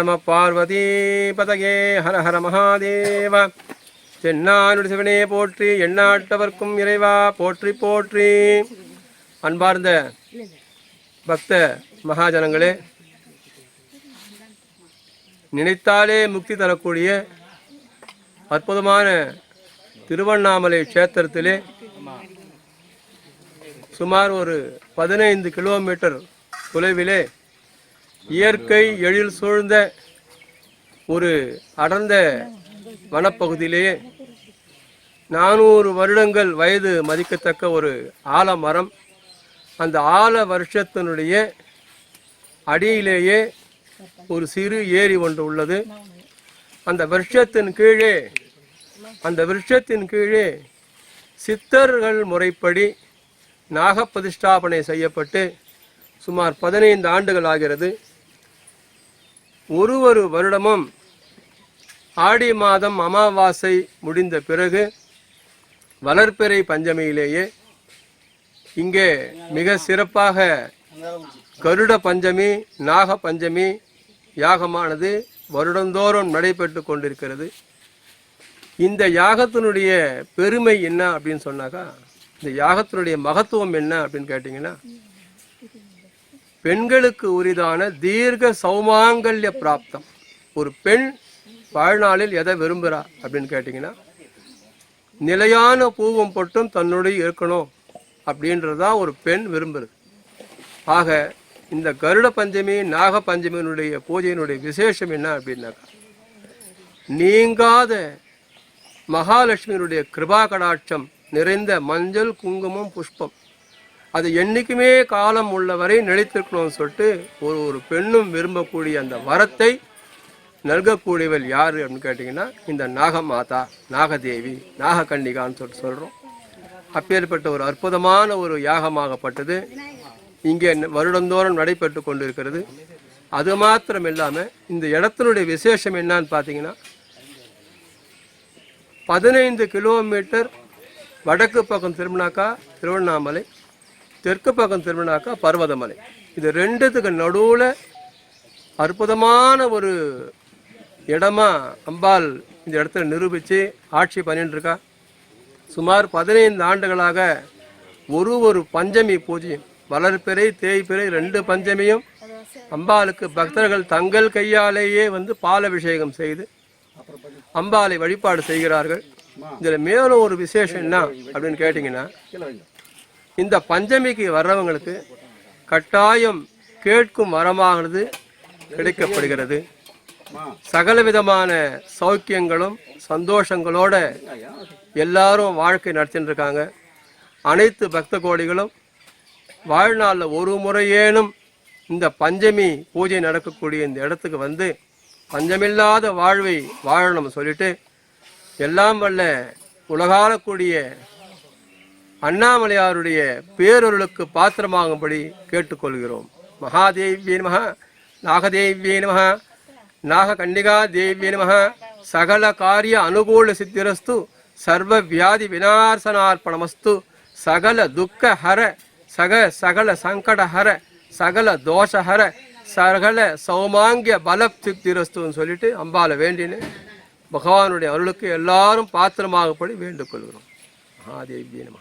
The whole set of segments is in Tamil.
நம பார்வதி பதகே ஹர ஹர மகாதேவ தென்னானுடைய சிவனே போற்றி எண்ணாட்டவர்க்கும் இறைவா போற்றி போற்றி. அன்பார்ந்த பக்த மகாஜனங்களே நினைத்தாலே முக்தி தரக்கூடிய அற்புதமான திருவண்ணாமலை க்ஷேத்திரத்திலே சுமார் ஒரு பதினைந்து கிலோமீட்டர் தொலைவிலே இயற்கை எழில் சூழ்ந்த ஒரு அடர்ந்த வனப்பகுதியிலேயே நானூறு வருடங்கள் வயது மதிக்கத்தக்க ஒரு ஆலமரம். அந்த ஆல வருஷத்தினுடைய அடியிலேயே ஒரு சிறு ஏரி ஒன்று உள்ளது. அந்த விருஷத்தின் கீழே அந்த விருஷத்தின் கீழே சித்தர்கள் முறைப்படி நாகப்பிரதிஷ்டாபனை செய்யப்பட்டு சுமார் பதினைந்து ஆண்டுகள் ஆகிறது. ஒரு ஒரு வருடமும் ஆடி மாதம் அமாவாசை முடிந்த பிறகு வளர்ப்பிறை பஞ்சமியிலேயே இங்கே மிக சிறப்பாக கருட பஞ்சமி நாக பஞ்சமி யாகமானது வருடந்தோறும் நடைபெற்று கொண்டிருக்கிறது. இந்த யாகத்தினுடைய பெருமை என்ன அப்படின்னு சொன்னாக்கா இந்த யாகத்தினுடைய மகத்துவம் என்ன அப்படின்னு கேட்டிங்கன்னா பெண்களுக்கு உரிதான தீர்க்க சௌமாங்கல்ய பிராப்தம். ஒரு பெண் வாழ்நாளில் எதை விரும்புகிறா அப்படின்னு கேட்டிங்கன்னா நிலையான பூவும் பொட்டும் தன்னுடைய இருக்கணும் அப்படின்றதான் ஒரு பெண் விரும்புறது. ஆக இந்த கருட பஞ்சமி நாக பஞ்சமியினுடைய பூஜையினுடைய விசேஷம் என்ன அப்படின்னாக்கா நீங்காத மகாலட்சுமியினுடைய கிருபா கடாட்சம் நிறைந்த மஞ்சள் குங்குமம் புஷ்பம் அது என்றைக்குமே காலம் உள்ளவரை நிலைத்திருக்கணும்னு சொல்லிட்டு ஒரு ஒரு பெண்ணும் விரும்பக்கூடிய அந்த வரத்தை நல்கக்கூடியவள் யார் அப்படின்னு கேட்டிங்கன்னா இந்த நாகமாதா நாகதேவி நாகக்கன்னிகான்னு சொல்லிட்டு சொல்கிறோம் அப்பேற்பட்ட ஒரு அற்புதமான ஒரு யாகமாகப்பட்டது. இங்கே வருடந்தோறும் நடைபெற்று கொண்டிருக்கிறது. அது மாத்திரம் இல்லாமல் இந்த இடத்தினுடைய விசேஷம் என்னன்னு பார்த்தீங்கன்னா பதினைந்து கிலோமீட்டர் வடக்கு பக்கம் திரும்பினாக்கா திருவண்ணாமலை தெற்கு பக்கம் திரும்பினாக்கா பர்வதமலை. இது ரெண்டுத்துக்கு நடுவில் அற்புதமான ஒரு இடமா அம்பாள் இந்த இடத்துல நிரூபித்து ஆட்சி பண்ணிட்டுருக்கா. சுமார் பதினைந்து ஆண்டுகளாக ஒரு ஒரு பஞ்சமி பூஜையும் வளர்ப்பிறை தேய்பிறை ரெண்டு பஞ்சமியும் அம்பாளுக்கு பக்தர்கள் தங்கள் கையாலேயே வந்து பாலபிஷேகம் செய்து அம்பாளை வழிபாடு செய்கிறார்கள். இதில் மேலும் ஒரு விசேஷம் என்ன அப்படின்னு கேட்டிங்கன்னா இந்த பஞ்சமிக்கு வர்றவங்களுக்கு கட்டாயம் கேட்கும் வரமானது கிடைக்கப்படுகிறது. சகலவிதமான சௌக்கியங்களும் சந்தோஷங்களோட எல்லாரும் வாழ்க்கை நடத்தின்னு இருக்காங்க அனைத்து பக்த கோடிகளும் வாழ்நாளில் ஒரு முறையேனும் இந்த பஞ்சமி பூஜை நடக்கக்கூடிய இந்த இடத்துக்கு வந்து பஞ்சமில்லாத வாழ்வை வாழணும் சொல்லிட்டு எல்லாம் வல்ல உலகாலக்கூடிய அண்ணாமலையாருடைய பேரொருளுக்கு பாத்திரமாகும்படி கேட்டுக்கொள்கிறோம். மகாதேவியே நம நாகதேவியே நம நாககண்டிகா தேவியே நம சகல காரிய அனுகூல சித்திரஸ்து சர்வ வியாதி வினார்சனார்ப்பணமஸ்து சகல துக்க ஹர சக சகல சங்கட ஹர சகல தோஷ ஹர சகல சௌமாங்கிய பல சித்திரஸ்துன்னு சொல்லிட்டு அம்பால வேண்டினேன் பகவானுடைய அருளுக்கு எல்லாரும் பாத்திரமாகப்படி வேண்டுகொள்கிறோம். மகாதேவியே நம.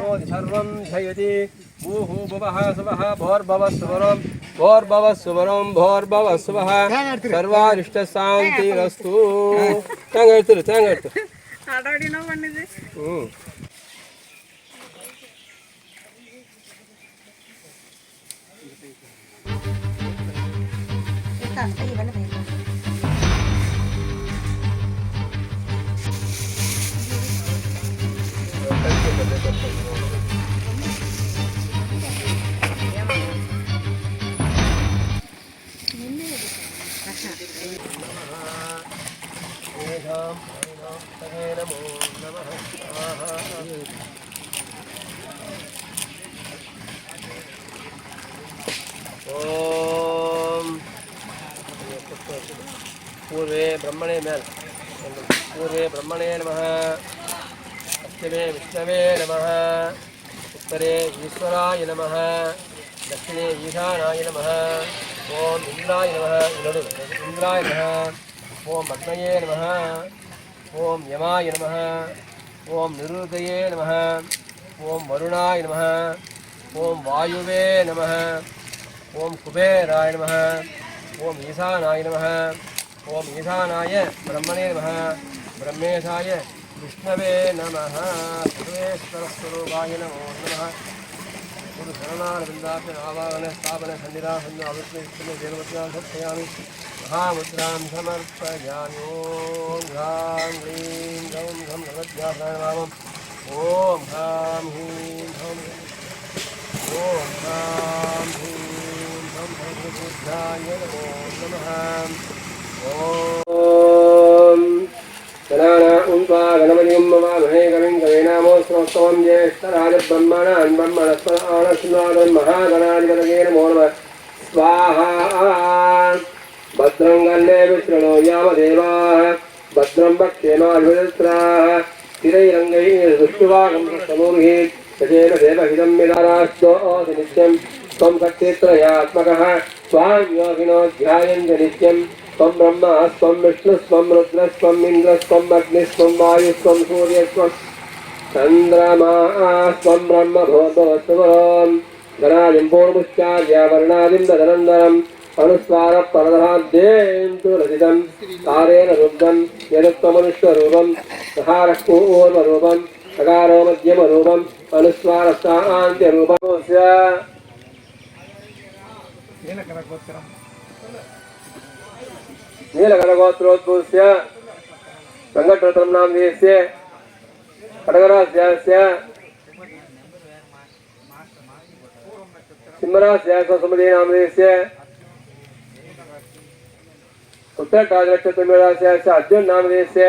शक्नोति सर्वं क्षयति भूः भुवः सुवः भोर्भवः सुवरं भोर्भवः ब्रह्मणे नमः पश्चिमे विष्णवे नमः उत्तरे ईश्वराय नमः दक्षिणे ईशानाय नमः ॐ इन्द्राय नमः इन्दु इन्द्राय नमः ॐ अग्नये नमः ॐ यमाय नमः ॐ निरुदये नमः ॐ वरुणाय नमः ॐ वायुवे नमः ॐ कुबेराय नमः ॐ ईशानाय नमः ॐ ईशानाय ब्रह्मणे नमः ब्रह्मेशाय विष्णवे नमः। सर्वेश्वरस्वरूपाय नमो नमः। गुरुशरणारविन्दासनावाहनस्थापनसन्निधासन्नावृत्तिष्ठयामि महामुद्रां समर्पयामि। ॐ घ्रां ह्रीं घं भक्षेमाभिदत्राः स्थिरैरङ्गैः दुष्टुवागं समूर्हि गजेन देवहिदं मिलाराष्टोऽसि नित्यं त्वं शक्तित्रयात्मकः त्वां योगिनो ध्यायन्ति नित्यं त्वं ब्रह्मा स्वं विष्णुस्त्वं रुद्रस्त्वम् इन्द्रस्त्वम् अग्निस्त्वं वायुस्त्वं सूर्यस्त्वं चन्द्रमास्त्वं ब्रह्मभूतवत्सवम् गणादिं पूर्वमुच्चार्य वर्णादिं అనుస్వార పరదాధ్యేయంతో రచితం తారేణ రుద్ధం యదుక్తమనుష్వ రూపం సహారూర్మ రూపం సకారో మధ్యమ రూపం అనుస్వార స్థానాంత్య రూపం నీలకనగోత్రోద్భూస్య సంఘటనం నామ దేశ కటకరాశ్యాస్య సింహరాశ్యాస్వ సమదే నామ దేశ उत्तरकालनक्षत्रमेळास्य अर्जुन नामदेशस्य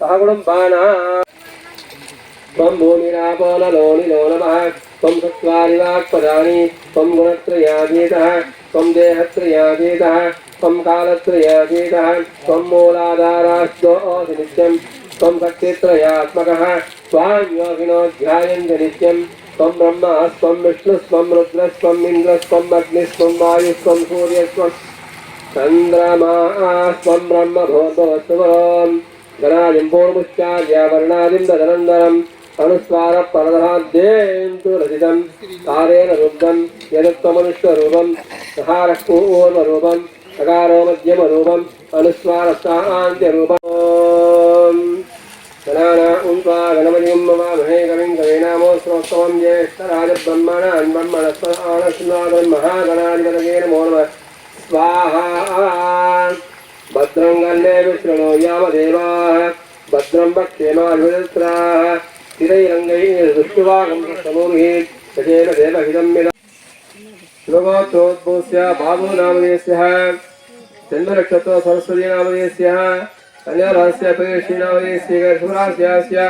सह कुटुम्बाना त्वं भूमिरापो नलो निलो नमः त्वं चत्वारि वाक्पदानि त्वं गुणत्रयातीतः त्वं देहत्रयातीतः त्वं कालत्रयातीतः त्वं मूलाधाराश्चोऽसि नित्यं त्वं शक्तित्रयात्मकः त्वां योगिनो ध्यायन्ति नित्यं त्वं ब्रह्मा स्वं विष्णुस्त्वं रुद्रस्त्वम् इन्द्रस्त्वम् अग्निस्त्वं वायुस्त्वं सूर्यस्त्वं चन्द्रमा स्वं ब्रह्मभूतवत्सवम् गणादिं पूर्वमुच्चार्य वर्णादिं तदनन्दरम् अनुस्वारपरदराद्यें तु रचितं तारेण रुद्धं यदत्वमनुष्वरूपं सहारपूर्वरूपं सकारो मध्यमरूपम् अनुस्वारस्तान्त्यरूपम् गणाना उन्त्वा गणपतिं ममामहे कविं कवीनामोऽस्रोत्तमं ज्येष्ठराजब्रह्मणान् ब्रह्मणस्पदानस्नादन् महागणाधिपतये नमो नमः स्वाहा भद्रं गण्डे विष्णो यामदेवाः भद्रं भक्षेमाभिदत्राः स्थिरैरङ्गैः दुष्टुवागं समूर्हि गजेन देवहिदं मिल शिवगोत्रोद्भूस्य बाबू नामदेशः चन्द्रनक्षत्र सरस्वती नामदेशः कन्यारास्य पेर्षि नामदेशस्य शिवरास्यास्य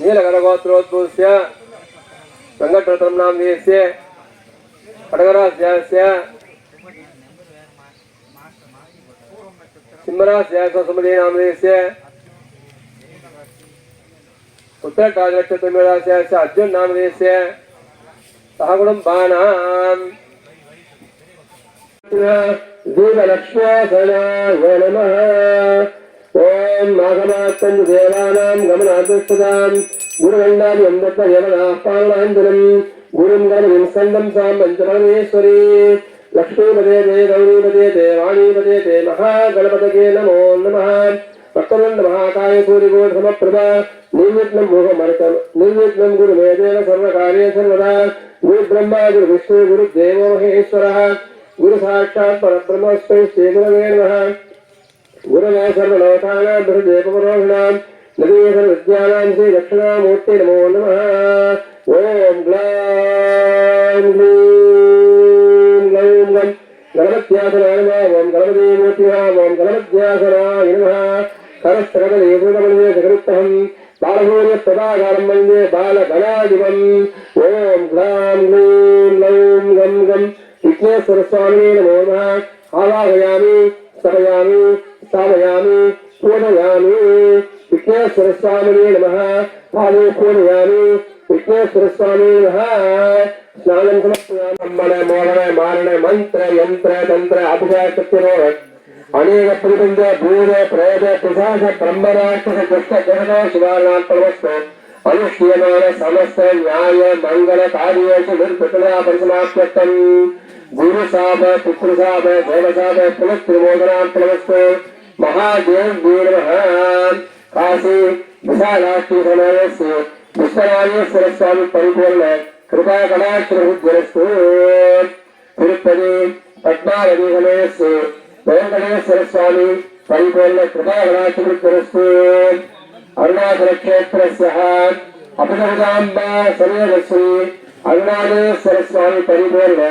ನೀಲಕರಗೋತ್ರೋದ್ಭೂಸ್ಯ ಸಂಘಟರತ್ನ ನಾಮಧೇಯಸ್ಯ கடகராசியாசிய சிம்மராசியாசமதி நாமதேசிய உத்தரட்டாதிலட்சத்திரமேதாசியாசிய அர்ஜுன் நாமதேசிய சககுணம் பானாம். अर्जुन नामधेयस्य सहगुणं बाणाम् दीपलक्ष्म्यासनाय नमः ॐ माघमात्तं देवानां गमनादृष्टदां गुरुगण्डानि अमृत यमनाः पालनाञ्जनं गुरुं गमनं स्कन्दं सां पञ्चपरमेश्वरी लक्ष्मीपदे दे गौरीपदे दे वाणीपदे दे महागणपतये नमो नमः भक्तवन्द महाकाय सूर्यकोट समप्रभा निर्विघ्नं मोहमर्कं निर्विघ्नं गुरु मे देव सर्वकार्ये सर्वदा गुरु ब्रह्मा गुरु विष्णु गुरु देवो महेश्वरः गुरु साक्षात् परब्रह्मस्मै श्री गुरवे नमः गुरवे सर्वलोकानां बृहदेवपुरोहिणां नदीय सर्वविद्यानां श्री दक्षिणामूर्ति नमो नमः ॐ ग्लां ग्लीं ग्लौं गं गणपत्यासनाय नमः ॐ गणपतिमूर्तिः ॐ गणपत्यासनाय नमः करस्तकदले भूतमन्ये जगरुत्तहं बालभूर्यप्रदाकारं मन्ये बालगणादिवम् ॐ ग्लां ग्लीं ग्लौं गं गं विघ्नेश्वरस्वामिने नमो नमः आवाहयामि स्थपयामि स्थापयामि पूजयामि। विघ्नेश्वरस्वामिने नमः पादे पूजयामि। विघ्नेश्वरस्वामी नमः, स्नानं समर्पयामि। ब्रह्मण, मोहन, मारण मन्त्र यन्त्र, तन्त्र अभिषेकस्य अनेक प्रतिबंध भूत, प्रेत, पिशाच ब्रह्मराक्षस दुष्ट ग्रहणो शिवानात्मवस्तु अनुष्ठीयमान, समस्त, न्याय, मंगल कार्येषु निर्विघ्ना परिसमाप्यर्थम् गुरु साहब है, पुत्र साहब है भोला साहब है, पुलिस त्रिमोदराम नमस्ते महादेव वीर काशी विशालाक्षी समावेश विश्वराय सरस्वामी परिपूर्ण कृपा कटाक्षरस्तु तिरुपति वेंकटेश परिपूर्ण कृपा कटाक्षरस्तु अरुणाचल क्षेत्र अपगतांबा सरस्वामी परिपूर्ण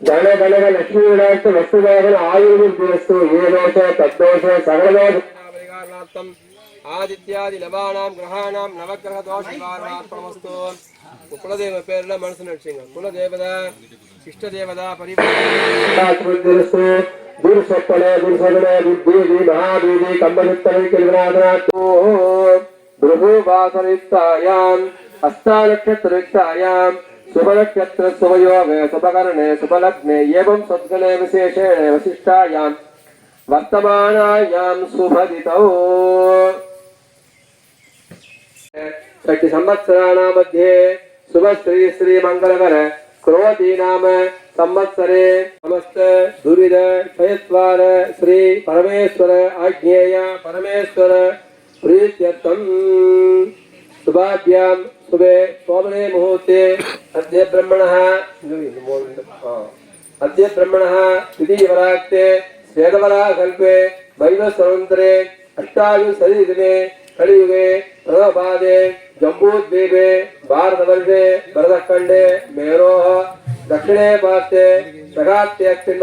ஜனகணக லட்சுமிநாட்டு வசுதேவன் ஆயுர்வில் புரஸ்து ஏதோஷ தத்தோஷ சகலதோஷ ஆதித்யாதி லபானாம் கிரகாணாம் நவக்கிரக தோஷ நிவாரணாத்மஸ்து குலதெய்வ பேர்ல மனசு நினைச்சுங்க குலதேவதா இஷ்ட தேவதா பரிபாஸ்து துர்சப்பன துர்சகன துர்தேவி மகாதேவி கம்பனித்தனை கெல்வநாதனாத்தோ பிரபு வாசரித்தாயாம் அஸ்தாலட்சத்திரிக்தாயாம் शुभनक्षत्र शुभयोगे शुभकर्णे शुभलग्ने एवं सद्गणे विशेषेण वसिष्ठायाम् वर्तमानायां शुभदितौ षट् संवत्सराणां मध्ये शुभश्री श्रीमङ्गलकर क्रोधी नाम संवत्सरे समस्त दुरिद क्षयत्वार श्री परमेश्वर आज्ञेय परमेश्वर प्रीत्यर्थम् ಸುಬೆ ಸೋಮನೆ ಮುಹೂರ್ತೆ ಅದ್ಯ ಬ್ರಹ್ಮಣ ಅದ್ಯ ಬ್ರಹ್ಮಣ ದ್ವಿತೀಯವರಾಗ್ತೆ ಸ್ವೇದವರ ಕಲ್ಪೆ ವೈವ ಸ್ವತಂತ್ರೆ ಅಷ್ಟಾಯು ಸರಿದಿನೆ ಕಲಿಯುಗೆ ಪ್ರಭಬಾದೆ ಜಂಬೂದ್ವೀಪೆ ಭಾರತವರ್ಷೆ ಭರತಖಂಡೆ ಮೇರೋಹ ದಕ್ಷಿಣೇ ಪಾತೆ ಸಗಾತ್ಯಕ್ಷಿಣ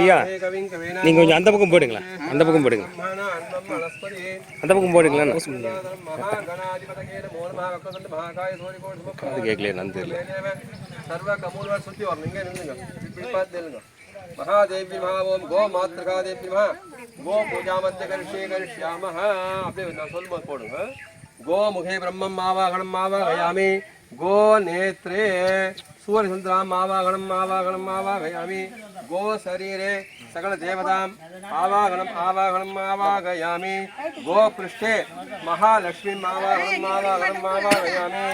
ஐயா, நீங்க கொஞ்சம் அந்த பக்கம் போடுங்களேன். அந்த பக்கம் போடுங்க. அந்த பக்கம் போடுங்களேன். அது கேட்கலையே நான் தெரியல. மகாதேவி மகா ஓம் கோ மாத்ருகா தேவி மகா கோ பூஜா மத்திய கரிஷே கரிஷ்யாம அப்படியே நான் சொல்லும்போது போடுங்க கோ முகே பிரம்மம் ஆவாகனம் ஆவாகயாமி கோ நேத்ரே சூரியசுந்தராம் ஆவாகனம் ஆவாகனம் ஆவாகயாமி கோ சரீரே சகல தேவதாம் ஆவாகனம் ஆவாகனம் ஆவாகயாமி கோ பிருஷ்டே மகாலட்சுமிம் ஆவாகனம் ஆவாகனம் ஆவாகயாமி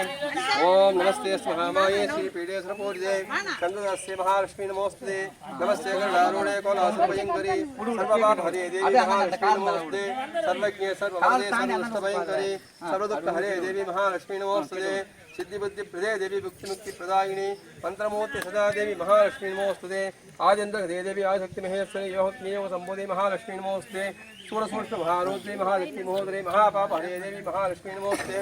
ஓம் நமஸ்தே ஸ்மகாமாயே ஸ்ரீ பீடே சரபோஜிதே சந்திரஸ்ய மகாலட்சுமி நமோஸ்தே நமஸ்தே கருடாரூಢே கோலாசுரபயங்கரி சர்வபாப ஹரே தேவி மகாலட்சுமி நமோஸ்தே சர்வஜ்ஞே சர்வபதே சர்வதுக்க ஹரே தேவி மகாலட்சுமி நமோஸ்தே सिद्धिबद्ध हृदय देवी भक्ति मुक्ति प्रदायिनी, मंत्रमूर्ति सदा देवी महालक्ष्मी नमोस्ते आजेन्द्र हृदय देवी, आदिशक्ति महेश्वरी योग संबोधि महालक्ष्मी नमोस्ते सूरसूक्ष्म महारोद्रे, महालक्ष्मी महोदरे, महापाप हरे देवी महालक्ष्मी नमोस्ते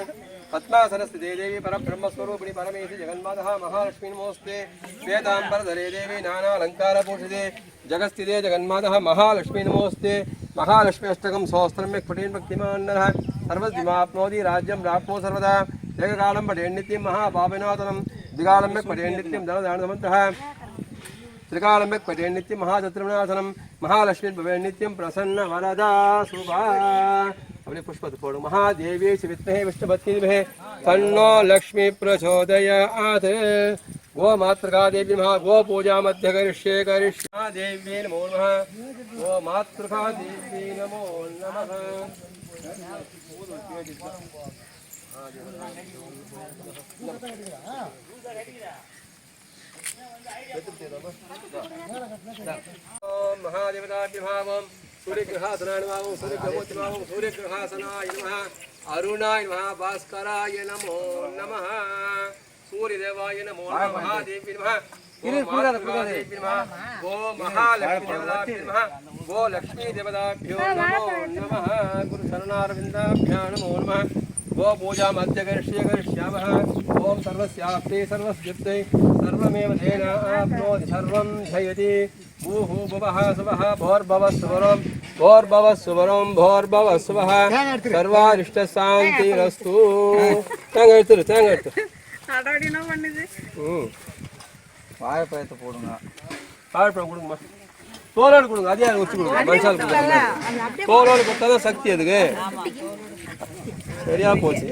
पद्मासनस्थ दे देवी परम ब्रह्मस्वरूपिणी परमेश जगन्माद महालक्ष्मी नमोस्ते वेदांबर धरे देवी नानालंकार पूषदे जगस्थिदे जगन्माता महालक्ष्मी नमोस्ते महालक्ष्मी अष्टकम सौस्त्रम्य कुटीन भक्तिमा सर्वदिमाप्नोति राज्यम राप्नो सर्वदा। एककालं पठेन् नित्यं महापापिनाथनं द्विकालम्यक् पठेन् नित्यं धनदानसमन्तः त्रिकालम्यक् पठेन् नित्यं महालक्ष्मी भवेन् नित्यं प्रसन्न वरदा शुभा अपने पुष्पत फोड़ो महादेवी विद्महे विष्णुपत्नी तन्नो लक्ष्मी प्रचोदयात् गो मातृका देवी महा गो पूजा मध्य करिष्ये करिष्या देवी नमो नमः गो मातृका देवी नमो नमः महादेवताभ्यभावं सूर्यग्रहासनानुभावं सूर्यग्रहोत्सवावं सूर्यग्रहासनाय नमः। अरुणाय नमः भास्कराय नमो नमः। सूर्यदेवाय नमो महादेवी नमः। गो महालक्ष्मीदेवताभ्यो नमः। गो लक्ष्मी नमो नमः। गुरुशरणारविन्दाभ्या नमो नमः। गो पूजा मध्य करिष्ये करिष्यामः ॐ सर्वस्याप्ते सर्वस्युक्ते सर्वमेव तेन आप्नोति सर्वं जयति भूः भुवः सुवः भोर्भवः सुवरं भोर्भवः सुवरं भोर्भवः सुवः सर्वारिष्टशान्तिरस्तु தேங்காய் எடுத்துரு தேங்காய் எடுத்து ம் வாழைப்பழத்தை போடுங்க வாழைப்பழம் கொடுங்கம்மா தோலோடு கொடுங்க அதே வச்சு கொடுங்க. மனுஷால் கொடுங்க. தோலோடு கொடுத்தா தான் சக்தி அதுக்கு. சரியா போச்சு.